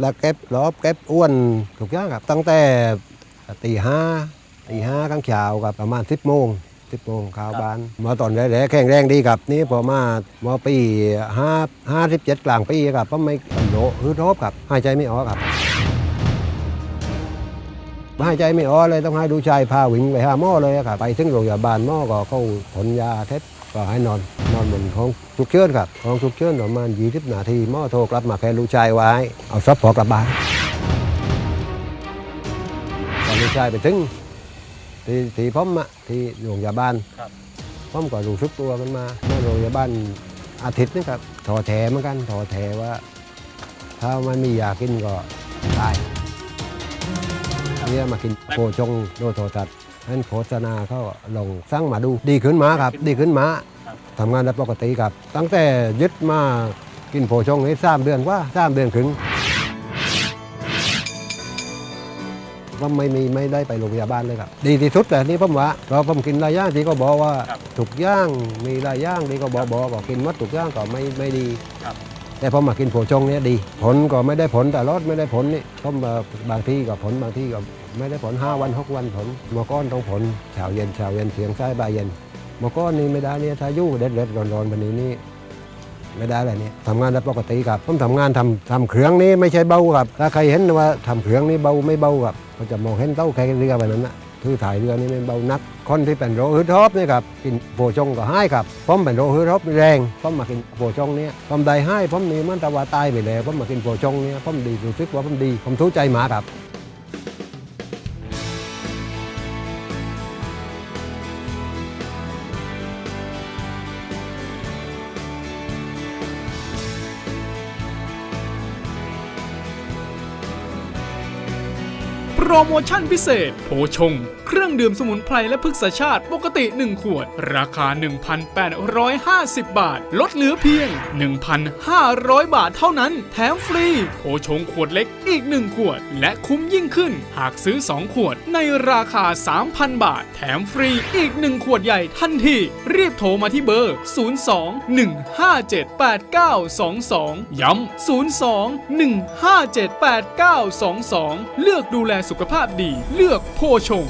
แล้วเก็บลอบเก็บอ้วนทุกอย่างครับ ตั้งแต่ตีห้าตีห้าข้างเช้าครับประมาณ10โมง10โมงข้าวบ้าน มาตอนแรกๆแข็งแรงดีครับ นี่พอมามาปีห้าห้าสิบเจ็ดกลางปีครับป้อมไม่โลฮืดรอบครับหายใจไม่ออกครับหายใจไม่ออกเลยต้องให้ดูชายพาวิ่งไปหาหมอเลยครับไปถึงโรงพยาบาลหมอก็เข้าผลยาเท็จ ก็ให้นอนนอนบนห้องฉุกเฉินครับห้องฉุกเฉินประมาณ20นาทีหมอโทรกลับมาแค่ลูกชายไว้เอาซับพอกลับบ้านตอนลูกชายไปถึงที่ที่ผมอะที่โรงพยาบาลครับผมก็รู้สึกตัวกันมามาโรงพยาบาลอาทิตย์นึงครับถอแถเหมือนกันถอแถว่า ถ้ามันมียากินก็ตายเนี่ยมากินโกชงโดโทรตัด นั่นโฆษณาเขาลงสร้างมาดูดีขึ้นมาครับ ดีขึ้นมาทำงานได้ปกติครับ ตั้งแต่ยึดมากินโผชงนี้สามเดือนกว่าสามเดือนครึ่งก็ไม่มีไม่ได้ไปโรงพยาบาลเลยครับ ดีที่สุดแต่นี่ผมว่าเพราะผมกินหลายอย่างที่ก็บอกว่าครับถูกย่างมีหลายอย่างที่ก็บอกบอกก็กินหมัดถูกย่างก็ไม่ไม่ดีครับ แต่พอมากินโผชงเนี้ยดี ผลก็ไม่ได้ผลแต่รอดไม่ได้ผลนี่ก็มบางที่ก็ผลบางที่ก็ไม่ได้ผลห้าวันหกวันผลมอก้อนต้องผลเช้าเย็นเช้าเย็นเสียงซ้ายบ่ายเย็นมอก้อนนี่ไม่ได้เนี่ยถ้ายุ่เด็ดเด็ดๆร้อนๆแบบนี้นี่ไม่ได้เลยเนี่ยทำงานได้ปกติครับผมทำงานทำทำเครื่องนี้ไม่ใช่เบาครับถ้าใครเห็นว่าทำเครื่องนี้เบาไม่เบาครับก็จะมองเห็นเต้าแค่เรือแบบนั้นนะ ถือถ่ายเรือนี่เป็นเบานักคนที่เป็นโรคฮึดฮอบนี่ครับกินโปชงก็ให้ครับผมเป็นโรคฮึดฮอบแรงผมมากินโปชงเนี่ยผมได้ให้ผมนี่มันตะว่าตายไปแล้วผมมากินโปชงเนี่ยผมดีรู้สึกว่าผมดีผมทุกใจหมาครับ โปรโมชั่นพิเศษโพชง เครื่องดื่มสมุนไพรและพฤกษชาติปกติ 1 ขวด ราคา 1,850 บาท ลดเหลือเพียง 1,500 บาทเท่านั้น แถมฟรีโพชงขวดเล็กอีก 1 ขวด และคุ้มยิ่งขึ้น หากซื้อ 2 ขวด ในราคา 3,000 บาท แถมฟรีอีก 1 ขวดใหญ่ทันทีรีบโทรมาที่เบอร์ 02-157-8922 ย้ำ 02-157-8922 เลือกดูแลสุขภาพดีเลือกโพชง